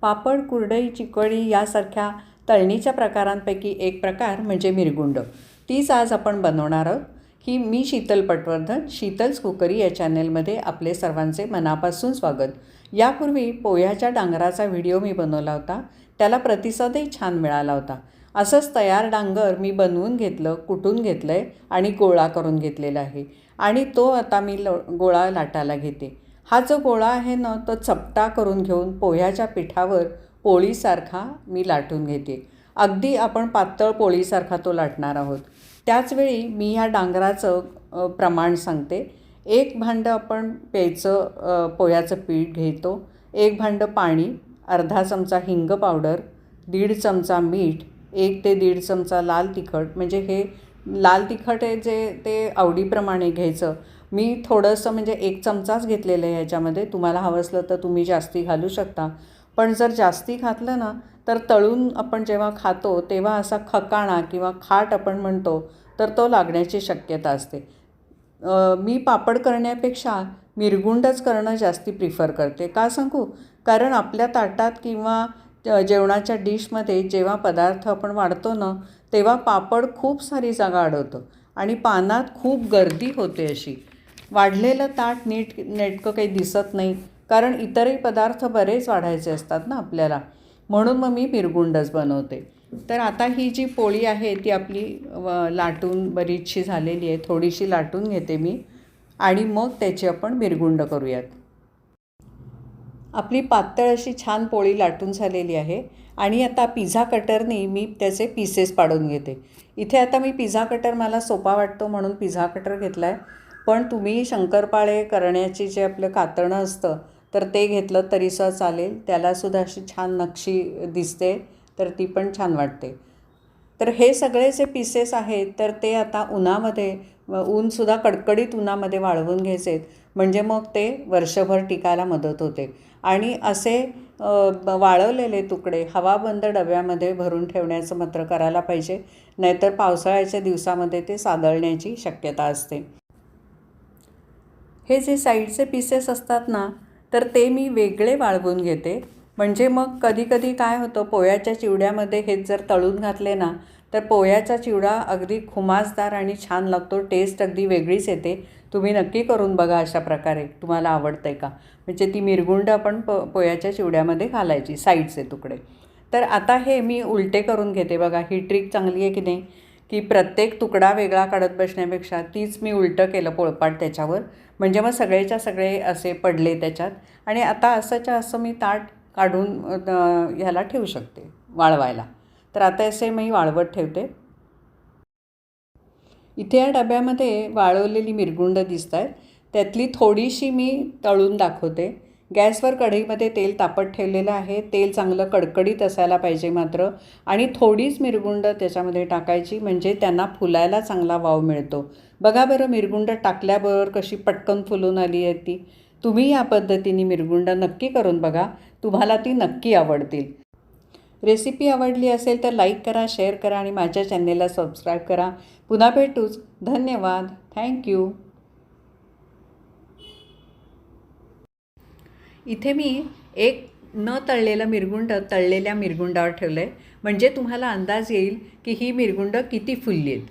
पापड कुरडई चिकळी यासारख्या तळणीच्या प्रकारांपैकी एक प्रकार म्हणजे मिरगुंड. तीच आज आपण बनवणार आहोत. ही मी शीतल पटवर्धन शीतल्स कुकरी या चॅनेलमध्ये आपले सर्वांचे मनापासून स्वागत. यापूर्वी पोह्याच्या डांगराचा व्हिडिओ मी बनवला होता. त्याला प्रतिसादही छान मिळाला होता. असंच तयार डांगर मी बनवून घेतलं कुटून घेतलं आहे आणि गोळा करून घेतलेला आहे. आणि तो आता मी ल गोळा लाटायला घेते. हा जो गोळा आहे ना तो चपटा करून घेऊन पोह्याच्या पिठावर पोळीसारखा मी लाटून घेते. अगदी आपण पातळ पोळीसारखा तो लाटणार आहोत. त्याचवेळी मी ह्या डांगराचं प्रमाण सांगते. एक भांडं आपण प्यायचं पोह्याचं पीठ घेतो. एक भांडं पाणी अर्धा चमचा हिंग पावडर दीड चमचा मीठ एक ते दीड चमचा लाल तिखट. म्हणजे हे लाल तिखट आहे जे ते आवडीप्रमाणे घ्यायचं. मी थोडंसं म्हणजे एक चमचाच घेतलेलं आहे ह्याच्यामध्ये तुम्हाला हवं असलं तर तुम्ही जास्ती घालू शकता. पण जर जास्ती घातलं ना तर तळून आपण जेव्हा खातो तेव्हा असा खकाणा किंवा खाट आपण म्हणतो तर तो लागण्याची शक्यता असते. मी पापड करण्यापेक्षा मिरगुंडच करणं जास्ती प्रिफर करते. का सांगू? कारण आपल्या ताटात किंवा जेवणाच्या डिशमध्ये जेव्हा पदार्थ आपण वाढतो ना तेव्हा पापड खूप सारी जागा अडवतं आणि पानात खूप गर्दी होते अशी. वाढलेलं ताट नीट नेटकं काही दिसत नाही. कारण इतरही पदार्थ बरेच वाढायचे असतात ना आपल्याला. म्हणून मग मी मिरगुंडच बनवते. तर आता ही जी पोळी आहे ती आपली लाटून बरीचशी झालेली आहे. थोडीशी लाटून घेते मी. आणि मग त्याची आपण मिरगुंड करूयात. आपली पातळ अशी छान पोळी लाटून झालेली आहे. आणि आता पिझ्झा कटरनी मी त्याचे पीसेस पाडून घेते. इथे आता मी पिझ्झा कटर मला सोपा वाटतो म्हणून पिझ्झा कटर घेतला आहे पण तुम्ही शंकरपाळे करण्याची जे आपलं कातरणं असतं तर ते घेतलं तरीसुद्धा चालेल. त्यालासुद्धा अशी छान नक्षी दिसते तर ती पण छान वाटते. तर हे सगळे जे पीसेस आहेत तर ते आता उन्हामध्ये ऊनसुद्धा कडकडीत उन्हामध्ये वाळवून घ्यायचे म्हणजे मग ते वर्षभर टिकायला मदत होते. आणि असे वाळवलेले तुकडे हवाबंद डब्यामध्ये भरून ठेवण्याचं मात्र करायला पाहिजे. नाहीतर पावसाळ्याच्या दिवसामध्ये ते सादळण्याची शक्यता असते. हे जे साईडचे पीसेस असतात ना तर ते मी वेगळे वाळवून घेते. म्हणजे मग कधीकधी काय होतं पोह्याच्या चिवड्यामध्ये हेच जर तळून घातले ना तर पोह्याचा चिवडा अगदी खुमासदार आणि छान लागतो टेस्ट अगदी वेगळीच येते. तुम्ही नक्की करून बघा अशा प्रकारे तुम्हाला आवडतं आहे का? म्हणजे ती मिरगुंड आपण प पोह्याच्या चिवड्यामध्ये घालायची साईडचे तुकडे. तर आता हे मी उलटे करून घेते बघा ही ट्रिक चांगली आहे की नाही? की प्रत्येक तुकडा वेगळा काढत बसण्यापेक्षा तीच मी उलटं केलं पोळपाट त्याच्यावर. म्हणजे मग सगळेच्या सगळे असे पडले त्याच्यात. आणि आता असंच्या असं मी ताट काढून ह्याला ठेवू शकते वाळवायला. तर आता असे मी वाळवत ठेवते. इथे या डब्यामध्ये वाळवलेली मिरगुंड दिसत आहेत त्यातली थोडीशी मी तळून दाखवते. गॅसवर कढईमध्ये तेल तापत ठेवलेलं आहे. तेल चांगलं कडकडीत असायला पाहिजे मात्र. आणि थोडीच मिरगुंड त्याच्यामध्ये टाकायची म्हणजे त्यांना फुलायला चांगला वाव मिळतो. बघा बरं मिरगुंड टाकल्याबरोबर कशी पटकन फुलून आली आहे ती. तुम्ही या पद्धतीने मिरगुंड नक्की करून बघा. तुम्हाला ती नक्की आवडतील. रेसिपी आवडली असेल तर लाईक करा शेअर करा आणि माझ्या चॅनेलला सबस्क्राईब करा. पुन्हा भेटूच. धन्यवाद. थँक्यू इथे मी एक न तळलेलं मिरगुंड तळलेल्या मिरगुंडावर ठेवलं आहे म्हणजे तुम्हाला अंदाज येईल की ही मिरगुंड किती फुलली आहेत.